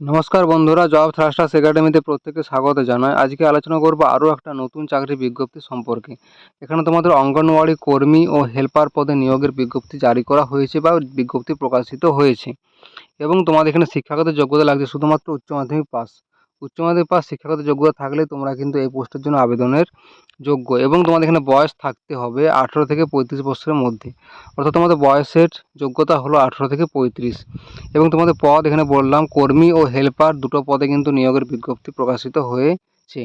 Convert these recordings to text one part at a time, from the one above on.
নমস্কার বন্ধুরা, job thrusters একাডেমিতে প্রত্যেককে স্বাগত জানাই। আজকে আলোচনা করব আরও একটা নতুন চাকরির বিজ্ঞপ্তি সম্পর্কে। এখানে তোমাদের অঙ্গনওয়াড়ি কর্মী ও হেল্পার পদে নিয়োগের বিজ্ঞপ্তি জারি করা হয়েছে বা বিজ্ঞপ্তি প্রকাশিত হয়েছে এবং তোমাদের এখানে শিক্ষাগত যোগ্যতা লাগছে শুধুমাত্র উচ্চ মাধ্যমিক পাস। উচ্চ মাধ্যমিক পাস শিক্ষাগত যোগ্যতা থাকলে তোমরা কিন্তু এই পোস্টের জন্য আবেদনের যোগ্য এবং তোমাদের এখানে বয়স থাকতে হবে আঠেরো থেকে পঁয়ত্রিশ বছরের মধ্যে। অর্থাৎ তোমাদের বয়সের যোগ্যতা হলো আঠেরো থেকে পঁয়ত্রিশ। এবং তোমাদের পদ এখানে বললাম কর্মী ও হেল্পার দুটো পদে কিন্তু নিয়োগের বিজ্ঞপ্তি প্রকাশিত হয়েছে।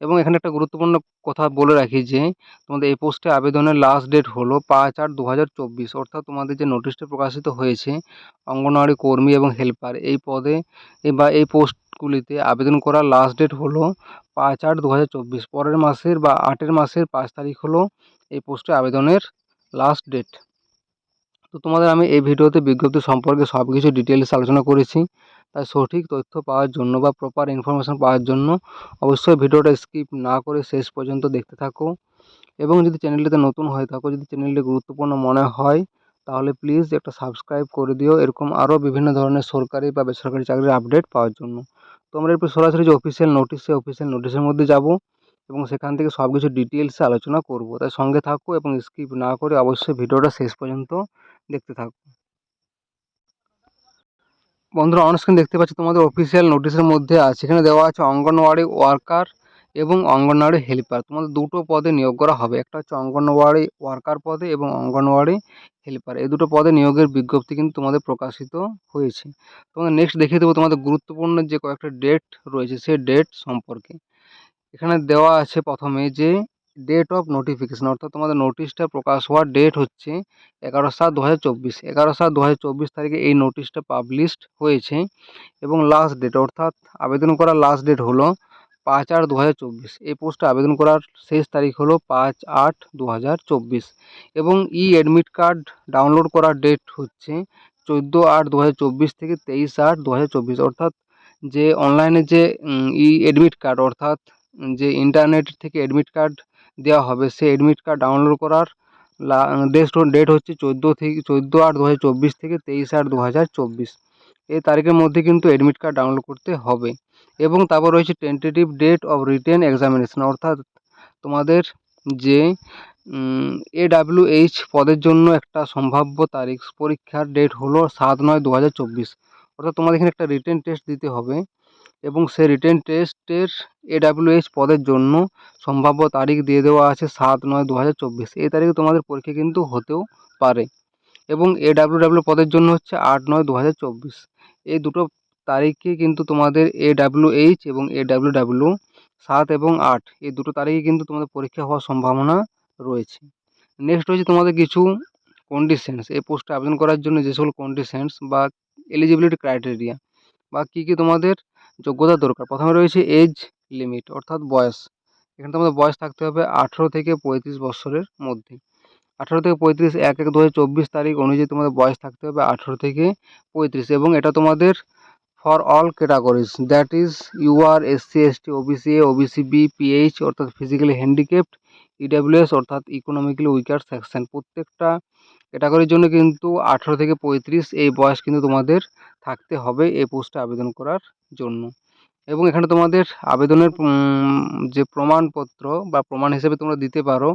এবং এখানে একটা গুরুত্বপূর্ণ কথা বলে রাখি যে, তোমাদের এই পোস্টে আবেদনের লাস্ট ডেট হলো পাঁচ আট দু হাজার চব্বিশ। অর্থাৎ তোমাদের যে নোটিশটা প্রকাশিত হয়েছে, অঙ্গনওয়াড়ি কর্মী এবং হেল্পার এই পদে বা এই পোস্টগুলিতে আবেদন করার লাস্ট ডেট হলো পাঁচ আট দু হাজার চব্বিশ। পরের মাসের বা আটের মাসের পাঁচ তারিখ হলো এই পোস্টে আবেদনের লাস্ট ডেট তো তোমাদের আমি এই ভিডিওতে বিজ্ঞপ্তি সম্পর্কে সব কিছু ডিটেলস আলোচনা করেছি। তাই সঠিক তথ্য পাওয়ার জন্য বা প্রপার ইনফরমেশান পাওয়ার জন্য অবশ্যই ভিডিওটা স্কিপ না করে শেষ পর্যন্ত দেখতে থাকো। এবং যদি চ্যানেলটিতে নতুন হয়ে থাকো, যদি চ্যানেলটি গুরুত্বপূর্ণ মনে হয়, তাহলে প্লিজ একটা সাবস্ক্রাইব করে দিও। এরকম আরও বিভিন্ন ধরনের সরকারি বা বেসরকারি চাকরির আপডেট পাওয়ার জন্য। তো আমরা এরপর সরাসরি যে অফিসিয়াল নোটিশ সেই অফিসিয়াল নোটিশের মধ্যে যাব এবং সেখান থেকে সব কিছু ডিটেলসে আলোচনা করব। তাই সঙ্গে থাকো এবং স্কিপ না করে অবশ্যই ভিডিওটা শেষ পর্যন্ত দেখতে থাকো। বন্ধুরা অনস্ক্রিন দেখতে পাচ্ছি তোমাদের অফিসিয়াল নোটিশের মধ্যে আছে। এখানে দেওয়া আছে অঙ্গনওয়াড়ি ওয়ার্কার এবং অঙ্গনওয়াড়ি হেল্পার তোমাদের দুটো পদে নিয়োগ করা হবে। একটা হচ্ছে অঙ্গনওয়াড়ি ওয়ার্কার পদে এবং অঙ্গনওয়াড়ি হেল্পার এই দুটো পদে নিয়োগের বিজ্ঞপ্তি কিন্তু তোমাদের প্রকাশিত হয়েছে। তোমাদের নেক্সট দেখিয়ে দেবো তোমাদের গুরুত্বপূর্ণ যে কয়েকটা ডেট রয়েছে, সেই ডেট সম্পর্কে। এখানে দেওয়া আছে প্রথমে যে ডেট অফ নোটিফিকেশান অর্থাৎ তোমাদের নোটিশটা প্রকাশ হওয়ার ডেট হচ্ছে এগারো সাত দু হাজার চব্বিশ। এগারো সাত দু হাজার চব্বিশ তারিখে এই নোটিশটা পাবলিশড হয়েছে এবং লাস্ট ডেট অর্থাৎ আবেদন করার লাস্ট ডেট হলো পাঁচ আট দু হাজার চব্বিশ। এই পোস্টে আবেদন করার শেষ তারিখ হলো পাঁচ আট দু হাজার চব্বিশ। এবং ই অ্যাডমিট কার্ড ডাউনলোড করার ডেট হচ্ছে চোদ্দ আট দু হাজার চব্বিশ থেকে তেইশ আট দু হাজার চব্বিশ। অর্থাৎ যে অনলাইনে যে ই অ্যাডমিট কার্ড অর্থাৎ যে ইন্টারনেট থেকে অ্যাডমিট কার্ড দেওয়া হবে। সেই অ্যাডমিট কার্ড ডাউনলোড করার ডেট হচ্ছে চোদ্দ থেকে, চোদ্দ আট দু হাজার চব্বিশ থেকে তেইশ আট দু হাজার চব্বিশ। এই তারিখের মধ্যে কিন্তু অ্যাডমিট কার্ড ডাউনলোড করতে হবে। এবং তারপর রয়েছে tentative date of written examination অর্থাৎ তোমাদের যে এ ডাব্লিউ এইচ পদের জন্য একটা সম্ভাব্য তারিখ পরীক্ষার ডেট হলো সাত নয় দু হাজার চব্বিশ। অর্থাৎ তোমাদের এখানে একটা রিটেন টেস্ট দিতে হবে। এবং সেই রিটেন টেস্টের এডাব্লিউএইচ পদের জন্য সম্ভাব্য তারিখ দিয়ে দেওয়া আছে সাত নয় দু হাজার চব্বিশ। এই তারিখে তোমাদের পরীক্ষা কিন্তু হতেও পারে। এবং এডাব্লিউডাব্লিউ পদের জন্য হচ্ছে আট নয় দু হাজার চব্বিশ। এই দুটো তারিখে কিন্তু তোমাদের এডাব্লিউএইচ এবং এডাব্লিউডাব্লিউ সাত এবং আট, এই দুটো তারিখে কিন্তু তোমাদের পরীক্ষা হওয়ার সম্ভাবনা রয়েছে। নেক্সট হচ্ছে তোমাদের কিছু কন্ডিশনস এই পোস্টে আবেদন করার জন্য যে সকল কন্ডিশনস বা এলিজিবিলিটি ক্রাইটেরিয়া বা কী কী তোমাদের যোগ্যতা দরকার। প্রথমে রয়েছে এজ লিমিট অর্থাৎ বয়স। এখানে তোমাদের বয়স থাকতে হবে আঠেরো থেকে পঁয়ত্রিশ বছরের মধ্যে। আঠেরো থেকে পঁয়ত্রিশ এক এক দু তারিখ অনুযায়ী তোমাদের বয়স থাকতে হবে আঠেরো থেকে পঁয়ত্রিশ এবং এটা তোমাদের for all categories that is UR SC ST OBC A OBC B PH অর্থাৎ ফিজিক্যালি হ্যান্ডিক্যাপড ইডাব্লিউএস অর্থাৎ ইকোনমিক্যালি উইকার সেকশন প্রত্যেকটা ক্যাটাগরির জন্য কিন্তু আঠেরো থেকে পঁয়ত্রিশ এই বয়স কিন্তু তোমাদের থাকতে হবে এই পোস্টে আবেদন করার জন্য। এবং এখানে তোমাদের আবেদনের যে প্রমাণপত্র বা প্রমাণ হিসেবে তোমরা দিতে পারো,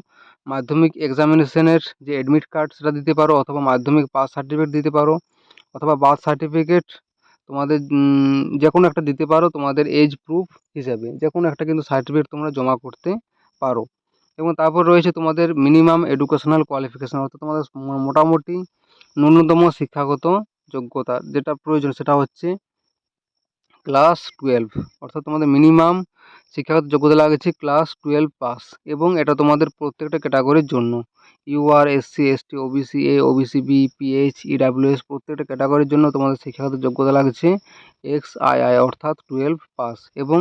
মাধ্যমিক এক্সামিনেশনের যে অ্যাডমিট কার্ড সেটা দিতে পারো অথবা মাধ্যমিক পাস সার্টিফিকেট দিতে পারো অথবা বার্থ সার্টিফিকেট তোমাদের যে কোনো একটা দিতে পারো তোমাদের এজ প্রুফ হিসাবে। যে কোনো একটা কিন্তু সার্টিফিকেট তোমরা জমা করতে পারো। এবং তারপর রয়েছে তোমাদের মিনিমাম এডুকেশনাল কোয়ালিফিকেশান অর্থাৎ তোমাদের মোটামুটি ন্যূনতম শিক্ষাগত যোগ্যতা যেটা প্রয়োজন সেটা হচ্ছে ক্লাস টুয়েলভ অর্থাৎ তোমাদের মিনিমাম শিক্ষাগত যোগ্যতা লাগছে ক্লাস টুয়েলভ পাস এবং এটা তোমাদের প্রত্যেকটা ক্যাটাগরির জন্য। UR SC ST OBC A OBC B PH EWS প্রত্যেকটা ক্যাটাগরির জন্য তোমাদের শিক্ষাগত যোগ্যতা লাগছে এক্স আই আই অর্থাৎ টুয়েলভ পাস এবং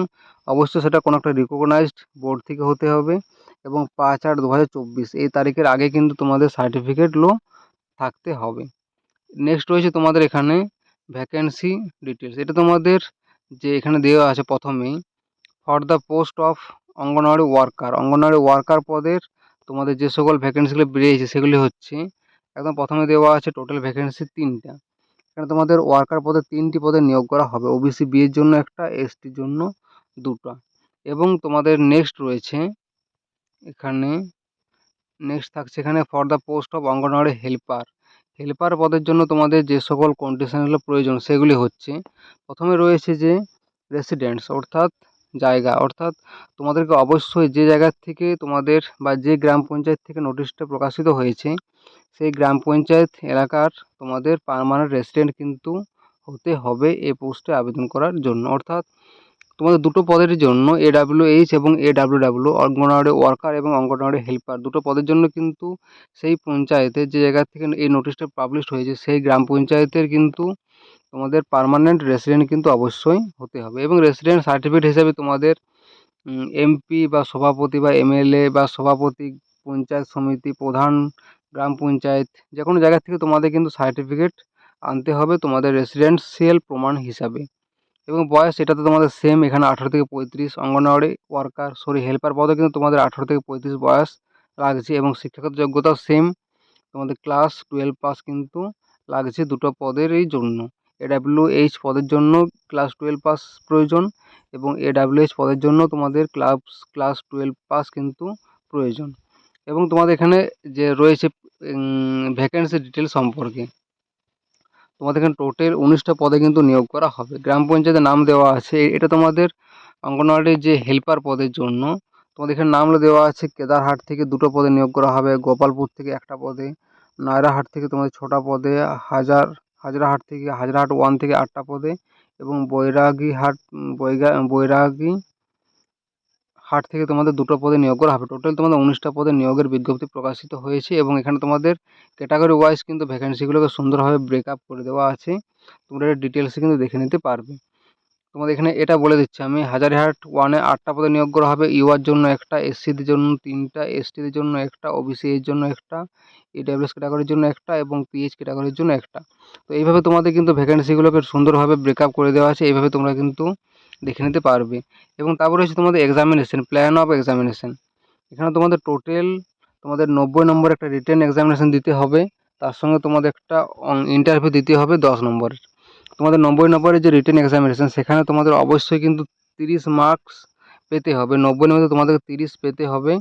অবশ্যই সেটা কোনো একটা রিকগনাইজড বোর্ড থেকে হতে হবে এবং পাঁচ আট দু হাজার চব্বিশ এই তারিখের আগে কিন্তু তোমাদের সার্টিফিকেটগুলো থাকতে হবে। নেক্সট রয়েছে তোমাদের এখানে ভ্যাকেন্সি ডিটেলস এটা তোমাদের যে এখানে দেওয়া আছে প্রথমেই for the post of anganwadi worker anganwadi worker পদের তোমাদের যে সকল ভ্যাকেন্সিগুলো বেরিয়েছে, সেগুলি হচ্ছে, একদম প্রথমে দেওয়া আছে টোটাল ভ্যাকেন্সি তিনটা। এখানে তোমাদের ওয়ার্কার পদে তিনটি পদে নিয়োগ করা হবে ওবিসি বি এর জন্য একটা এসটির জন্য দুটো। এবং তোমাদের নেক্সট রয়েছে, এখানে নেক্সট থাকছে এখানে for the post of anganwadi helper helper পদের জন্য তোমাদের যে সকল কন্ডিশনগুলো প্রয়োজন, সেগুলি হচ্ছে, প্রথমে রয়েছে যে রেসিডেন্টস অর্থাৎ জায়গা, অর্থাৎ তোমাদেরকে অবশ্যই যে জায়গার থেকে তোমাদের বা যে গ্রাম পঞ্চায়েত থেকে নোটিশটা প্রকাশিত হয়েছে, সেই গ্রাম পঞ্চায়েত এলাকার তোমাদের পার্মানেন্ট রেসিডেন্ট কিন্তু হতে হবে এই পোস্টে আবেদন করার জন্য। অর্থাৎ তোমাদের দুটো পদের জন্য এডাব্লিউএইচ এবং এডাব্লিউডাব্লিউ অঙ্গনওয়াড়ি ওয়ার্কার এবং অঙ্গনওয়াড়ি হেল্পার। দুটো পদের জন্য কিন্তু সেই পঞ্চায়েতের যে জায়গা থেকে এই নোটিশটা পাবলিশড হয়েছে, সেই গ্রাম পঞ্চায়েতের কিন্তু তোমাদের পার্মানেন্ট রেসিডেন্ট কিন্তু অবশ্যই হতে হবে এবং রেসিডেন্ট সার্টিফিকেট হিসাবে তোমাদের এমপি বা সভাপতি বা এমএলএ বা সভাপতি, পঞ্চায়েত সমিতি, প্রধান গ্রাম পঞ্চায়েত যে কোনো জায়গা থেকে তোমাদের কিন্তু সার্টিফিকেট আনতে হবে তোমাদের রেসিডেন্সিয়াল প্রমাণ হিসাবে। এবং বয়স এটা তো তোমাদের সেম এখানে আঠারো থেকে পঁয়ত্রিশ, অঙ্গনওয়াড়ি ওয়ার্কার সরি হেল্পার পদে কিন্তু তোমাদের আঠারো থেকে পঁয়ত্রিশ বয়স লাগছে এবং শিক্ষাগত যোগ্যতাও সেম তোমাদের ক্লাস টুয়েলভ পাস কিন্তু লাগছে দুটো পদেরই জন্য। এডাব্লিউএইচ পদের জন্য ক্লাস টুয়েলভ পাস প্রয়োজন এবং এডাব্লিউএইচ পদের জন্য তোমাদের ক্লাস ক্লাস টুয়েলভ পাস কিন্তু প্রয়োজন। এবং তোমাদের এখানে যে রয়েছে ভ্যাকেন্সি ডিটেল সম্পর্কে। তোমাদের এখানে টোটাল উনিশটা পদে কিন্তু নিয়োগ করা হবে। গ্রাম পঞ্চায়েতের নাম দেওয়া আছে এটা তোমাদের অঙ্গনওয়াড়ির যে হেল্পার পদের জন্য। তোমাদের এখানে নামগুলো দেওয়া আছে, কেদারহাট থেকে দুটো পদে নিয়োগ করা হবে, গোপালপুর থেকে একটা পদে, নায়রাহাট থেকে তোমাদের ছটা পদে, হাজার, হাজরাহাট থেকে, হাজরাহাট ওয়ান থেকে আটটা পদে এবং বৈরাগীহাট বৈরাগী হাট থেকে তোমাদের দুটো পদে নিয়োগ করা হবে। টোটাল তোমাদের উনিশটা পদে নিয়োগের বিজ্ঞপ্তি প্রকাশিত হয়েছে এবং এখানে তোমাদের ক্যাটাগরি ওয়াইজ কিন্তু ভ্যাকেন্সিগুলোকে সুন্দরভাবে ব্রেকআপ করে দেওয়া আছে। তোমরা এটা ডিটেলসে কিন্তু দেখে নিতে পারবে। তোমাদের এখানে এটা বলে দিচ্ছি আমি, হাজারিহাট ওয়ানে আটটা পদে নিয়োগ করা হবে, ইউআর জন্য একটা এসসিদের জন্য তিনটা এসটিদের জন্য একটা ওবিসি এর জন্য একটা ইডাব্লিউএস ক্যাটাগরির জন্য একটা এবং পিএইচ ক্যাটাগরির জন্য একটা। তো এইভাবে তোমাদের কিন্তু ভ্যাকেন্সিগুলোকে সুন্দরভাবে ব্রেকআপ করে দেওয়া আছে। এইভাবে তোমরা কিন্তু দেখে নিতে পারবে। এবং তারপরে হচ্ছে তোমাদের এক্সামিনেশন প্ল্যান অফ এক্সামিনেশন এখানে তোমাদের টোটাল তোমাদের নব্বই নম্বর একটা রিটেন এক্সামিনেশন দিতে হবে। তার সঙ্গে তোমাদের একটা ইন্টারভিউ দিতে হবে দশ নম্বরের। তোমাদের নব্বই নম্বরের যে রিটেন এক্সামিনেশন সেখানে তোমাদের অবশ্যই কিন্তু তিরিশ মার্কস পেতে হবে। নব্বই মধ্যে তোমাদেরকে তিরিশ পেতে হবে।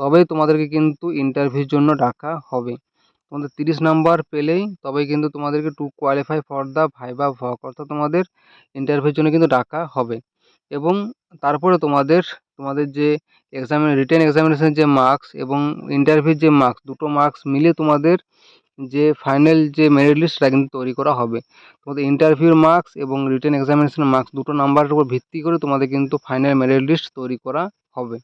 তবেই তোমাদেরকে কিন্তু ইন্টারভিউর জন্য ডাকা হবে। তোমাদের তিরিশ নাম্বার পেলেই তবেই কিন্তু তোমাদেরকে to qualify for the viva voce অর্থাৎ তোমাদের ইন্টারভিউর জন্য কিন্তু ডাকা হবে। এবং তারপরে তোমাদের তোমাদের যে এক্সামে রিটেন এক্সামিনেশনের যে মার্কস এবং ইন্টারভিউর যে মার্কস দুটো মার্কস মিলে তোমাদের যে ফাইনাল যে মেরিট লিস্ট সেটা কিন্তু তৈরি করা হবে। তোমাদের ইন্টারভিউর মার্কস এবং রিটেন এক্সামিনেশনের মার্কস দুটো নাম্বারের উপর ভিত্তি করে তোমাদের কিন্তু ফাইনাল মেরিট লিস্ট তৈরি করা হবে।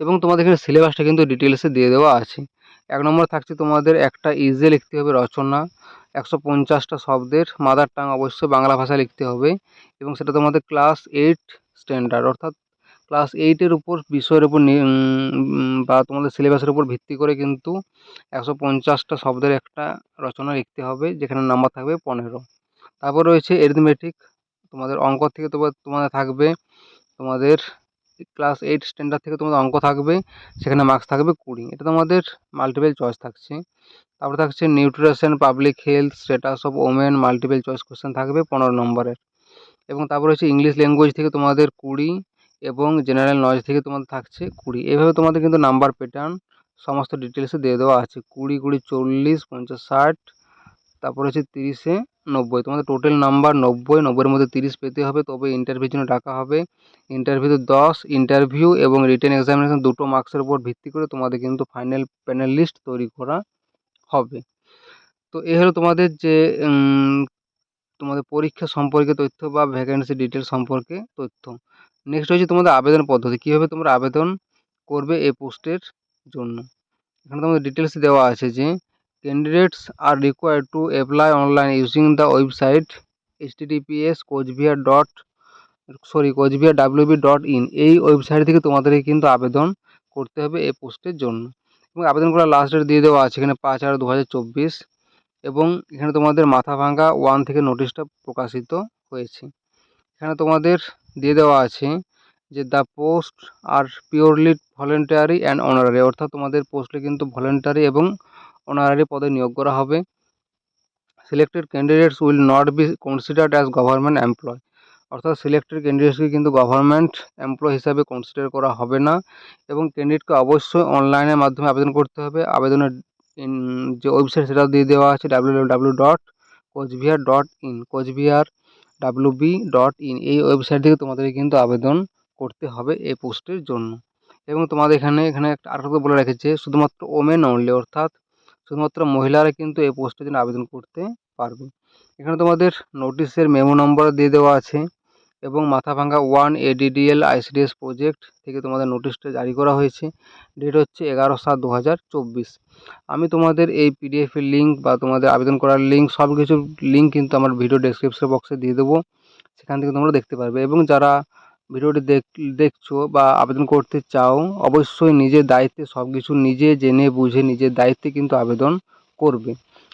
এবং তোমাদের এখানে সিলেবাসটা কিন্তু ডিটেলসে দিয়ে দেওয়া আছে। এক নম্বর থাকছে তোমাদের একটা ইজে লিখতে হবে রচনা। একশো পঞ্চাশটা শব্দের মাদার টাং অবশ্যই বাংলা ভাষায় লিখতে হবে এবং সেটা তোমাদের ক্লাস এইট স্ট্যান্ডার্ড অর্থাৎ ক্লাস এইটের উপর বিষয়ের উপর বা তোমাদের সিলেবাসের উপর ভিত্তি করে কিন্তু একশো পঞ্চাশটা শব্দের একটা রচনা লিখতে হবে, যেখানে নাম্বার থাকবে পনেরো। তারপর রয়েছে এরিথমেটিক তোমাদের অঙ্ক থেকে তোমার তোমাদের থাকবে তোমাদের ক্লাস এইট স্ট্যান্ডার্ড থেকে তোমাদের অঙ্ক থাকবে, সেখানে মার্কস থাকবে কুড়ি। এটা তোমাদের মাল্টিপল চয়েস থাকছে। তারপরে থাকছে nutrition public health status of women multiple choice question থাকবে পনেরো নম্বরের। এবং তারপরে হচ্ছে ইংলিশ ল্যাঙ্গুয়েজ থেকে তোমাদের কুড়ি এবং জেনারেল নলেজ থেকে তোমাদের থাকছে কুড়ি। এভাবে তোমাদের কিন্তু নাম্বার প্যাটার্ন সমস্ত ডিটেলসে দিয়ে দেওয়া আছে। কুড়ি কুড়ি, চল্লিশ, পঞ্চাশ, ষাট, তারপরে হচ্ছে তিরিশে নব্বই। তোমাদের টোটাল নাম্বার নব্বই, নব্বইয়ের মধ্যে তিরিশ পেতে হবে, তবে ইন্টারভিউর জন্য ডাকা হবে। ইন্টারভিউতে দশ ইন্টারভিউ এবং রিটেন এক্সামিনেশন দুটো মার্কসের উপর ভিত্তি করে তোমাদের কিন্তু ফাইনাল প্যানেল লিস্ট তৈরি করা হবে। তো এ হলো তোমাদের যে তোমাদের পরীক্ষা সম্পর্কে তথ্য বা ভ্যাকেন্সি ডিটেলস সম্পর্কে তথ্য। নেক্সট হচ্ছে তোমাদের আবেদন পদ্ধতি। কীভাবে তোমরা আবেদন করবে এই পোস্টের জন্য? এখানে তোমাদের ডিটেলস দেওয়া আছে যে candidates are required to apply online using the website HTTPS Coochbehar dot sorry Coochbehar WB dot in এই ওয়েবসাইট থেকে তোমাদেরকে কিন্তু আবেদন করতে হবে এই পোস্টের জন্য। এবং আবেদন করার লাস্ট ডেট দিয়ে দেওয়া আছে এখানে পাঁচ আট দু এবং এখানে তোমাদের মাথা ভাঙ্গা ওয়ান থেকে নোটিশটা প্রকাশিত হয়েছে। এখানে তোমাদের দিয়ে দেওয়া আছে যে the post are purely voluntary and honorary অর্থাৎ তোমাদের পোস্টে কিন্তু ভলেন্টারি এবং অনারারি পদে নিয়োগ করা হবে। Selected candidates will not be considered as government employ অর্থাৎ সিলেক্টেড ক্যান্ডিডেটসকে কিন্তু গভর্নমেন্ট এমপ্লয় হিসাবে কনসিডার করা হবে না এবং ক্যান্ডিডেটকে অবশ্যই অনলাইনের মাধ্যমে আবেদন করতে হবে। আবেদনের যে ওয়েবসাইট সেটা দিয়ে দেওয়া আছে W W dot Coochbehar dot in Coochbehar W B dot in এই ওয়েবসাইট থেকে তোমাদের কিন্তু আবেদন করতে হবে এই পোস্টের জন্য। এবং তোমাদের এখানে এখানে একটা আরেকটা বলে রেখেছে, শুধুমাত্র ওমেন অনলি অর্থাৎ শুধুমাত্র মহিলারা কিন্তু এই পোস্টের জন্য আবেদন করতে পারবে। এখানে তোমাদের নোটিশের মেমো নম্বর দিয়ে দেওয়া আছে এবং Mathabhanga one ADDL ICDS project থেকে তোমাদের নোটিশটা জারি করা হয়েছে। ডেট হচ্ছে এগারো সাত দু আমি তোমাদের এই পিডিএফের লিঙ্ক বা তোমাদের আবেদন করার লিঙ্ক সব কিছুর লিঙ্ক কিন্তু আমার ভিডিও ডেসক্রিপশন বক্সে দিয়ে দেবো। সেখান থেকে তোমরা দেখতে পারবে এবং যারা ভিডিওটি দেখ, দেখছ বা আবেদন করতে চাও, অবশ্যই নিজের দায়িত্বে সব কিছু নিজে জেনে বুঝে নিজের দায়িত্বে কিন্তু আবেদন করবে।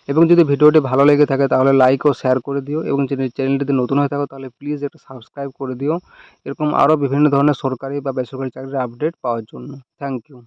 এবং যদি ভিডিওটি ভালো লেগে থাকে তাহলে লাইক ও শেয়ার করে দিও এবং যদি চ্যানেলটিতে নতুন হয়ে থাকো তাহলে প্লিজ একটা সাবস্ক্রাইব করে দিও। এরকম আরও বিভিন্ন ধরনের সরকারি বা বেসরকারি চাকরির আপডেট পাওয়ার জন্য। Thank you